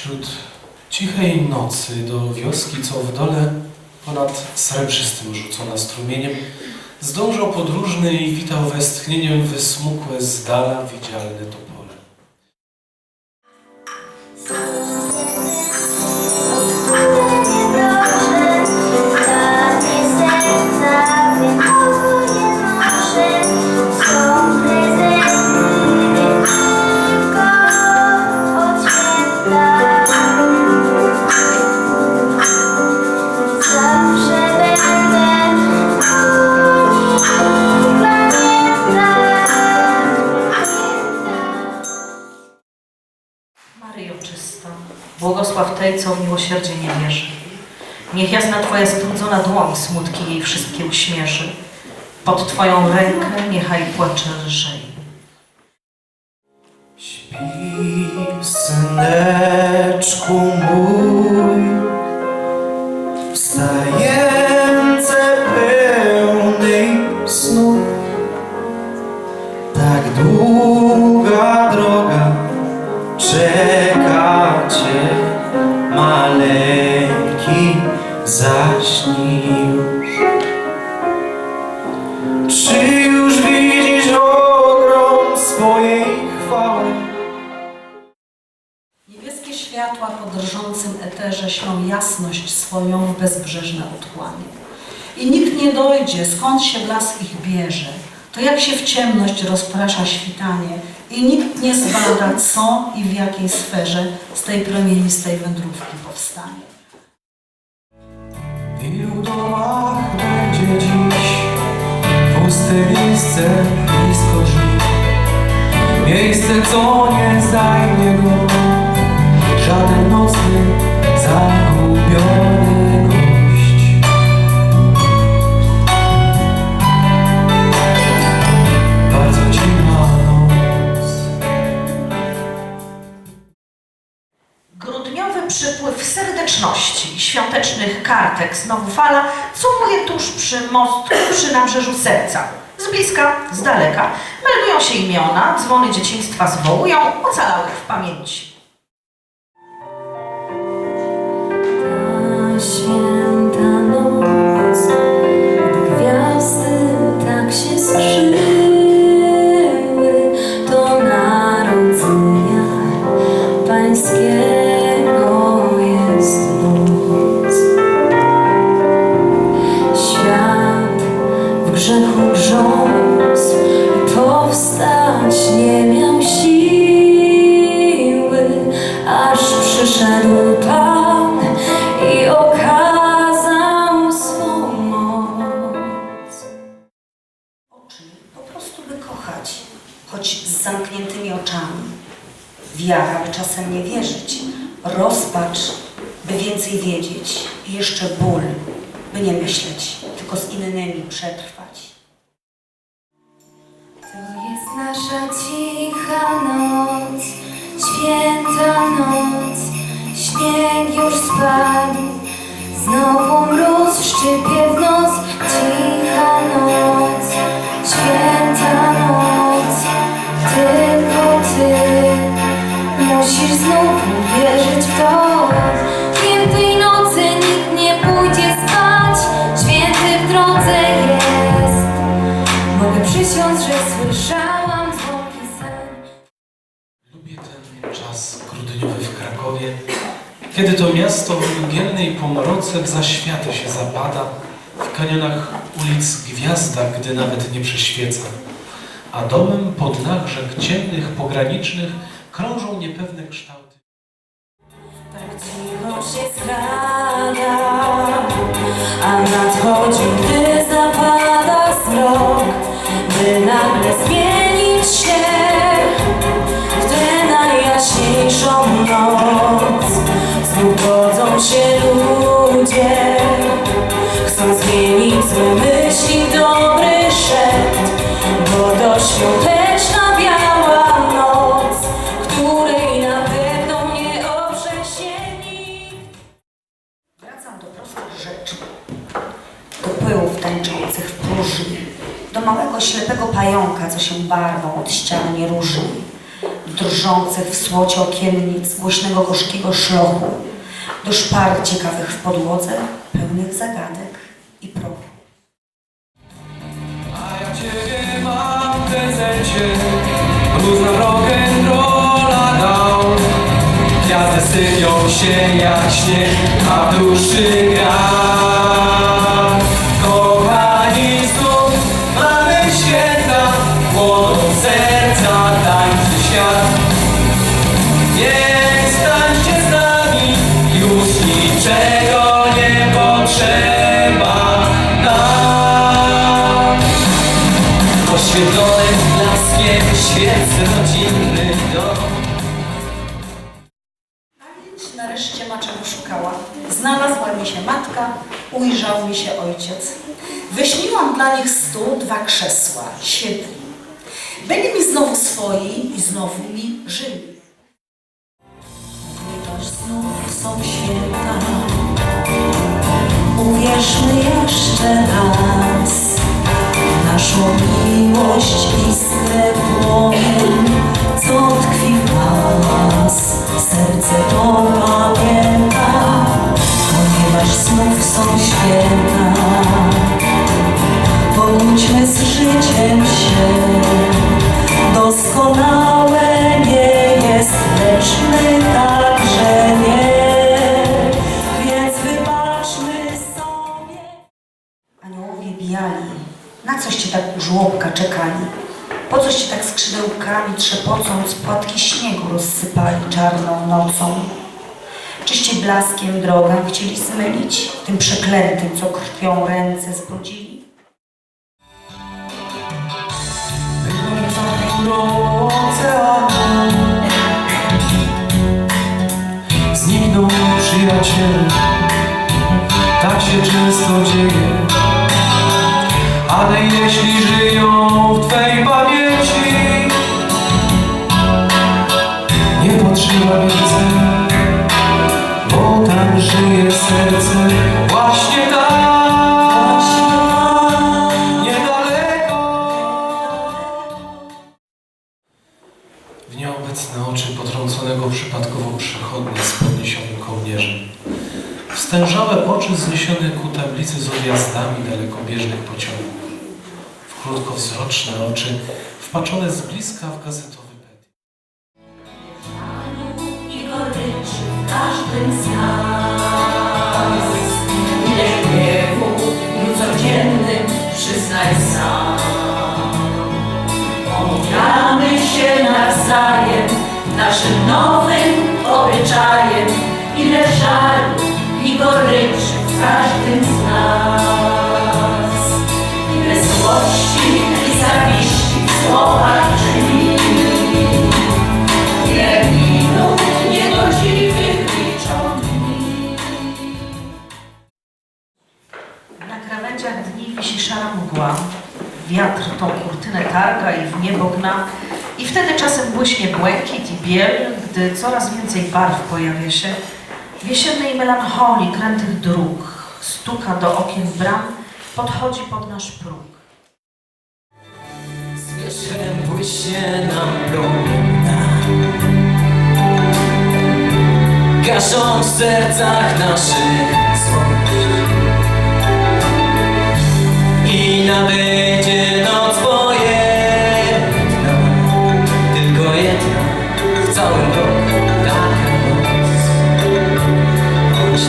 Wśród cichej nocy do wioski, co w dole ponad srebrzystym rzucona strumieniem, zdążał podróżny i witał westchnieniem wysmukłe z dala widzialne topole. Co w miłosierdzie nie wierzy. Niech jasna Twoja strudzona dłoń smutki jej wszystkie uśmierzy. Pod Twoją rękę niechaj płacze lżej. Śpi, syneczku mój, wstające pełnej snu. Tak długa droga czeka światła po drżącym eterze ślą jasność swoją w bezbrzeżne otchłanie. I nikt nie dojdzie, skąd się blask ich bierze. To jak się w ciemność rozprasza świtanie i nikt nie zbada, co i w jakiej sferze z tej promienistej wędrówki powstanie. I w domach będzie dziś puste miejsce blisko drzwi. Miejsce, co nie zajmie go żaden nocny, zagubiony gość. Bardzo cicha noc. Grudniowy przypływ serdeczności świątecznych kartek znowu fala cumuje tuż przy mostku przy nabrzeżu serca. Z bliska, z daleka meldują się imiona, dzwony dzieciństwa zwołują ocalałych w pamięci. Christmas. By więcej wiedzieć i jeszcze ból, by nie myśleć, tylko z innymi przetrwać. To jest nasza cicha noc, święta noc, śnieg już spadł, znowu mróz kiedy to miasto w mgielnej pomroce w zaświaty się zapada, w kanionach ulic gwiazda, gdy nawet nie przyświeca, a domem pod nachrzek ciemnych, pogranicznych krążą niepewne kształty. Tak cicho się skrada, a nadchodzi, gdy zapada zmrok, by nagle zmienić się w tę najjaśniejszą noc. Się ludzie, chcą zmienić złe myśli dobry szept, bo to świąteczna biała noc, której na pewno nie oprze się nikt. Wracam do prostych rzeczy, do pyłów tańczących w próżni, do małego ślepego pająka, co się barwą od ściany różni, drżących w słocie okiennic, głośnego gorzkiego szlochu, do szpar ciekawych w podłodze, pełnych zagadek i prochu. A ja ciebie mam w prezencie Blues na rock'n'rolla dał Gwiazdy sypią się jak śnieg A w duszy gra blaskiem świec rodzinnych dom A więc nareszcie ma szukała. Znalazła mi się matka, ujrzał mi się ojciec. Wyśniłam dla nich stół, dwa krzesła, siedli. Byli mi znowu swoi i znowu mi żyli. Aniołowie bijali, na coście tak u żłobka czekali? Po coście tak skrzydełkami trzepocąc płatki śniegu rozsypali czarną nocą? Czyście blaskiem drogę chcieli zmylić tym przeklętym, co krwią ręce zbrudzili? Więcej Bo tam żyje serce Właśnie tam Niedaleko W nieobecne oczy potrąconego przypadkowo przechodnia z podniesionym kołnierzem. Wstężałe oczy zniesione ku tablicy z odjazdami dalekobieżnych pociągów. W krótkowzroczne oczy wpatrzone z bliska w gazetowy naszym nowym obyczajem. Ile żalu i goryczy w każdym z nas. Ile złości i zawiści w słowach drzwi. Ile minut niegodziwych dni. Na krawędziach dni wisi szara mgła. Wiatr tą kurtynę targa i w niebo gna. I wtedy czasem błyśnie błękit i biel, gdy coraz więcej barw pojawia się. W jesiennej melancholii krętych dróg stuka do okien bram, podchodzi pod nasz próg. Wieczorem błyśnie nam luna Gaszą w sercach naszych złość I nadejdzie Cały rok taka noc Choć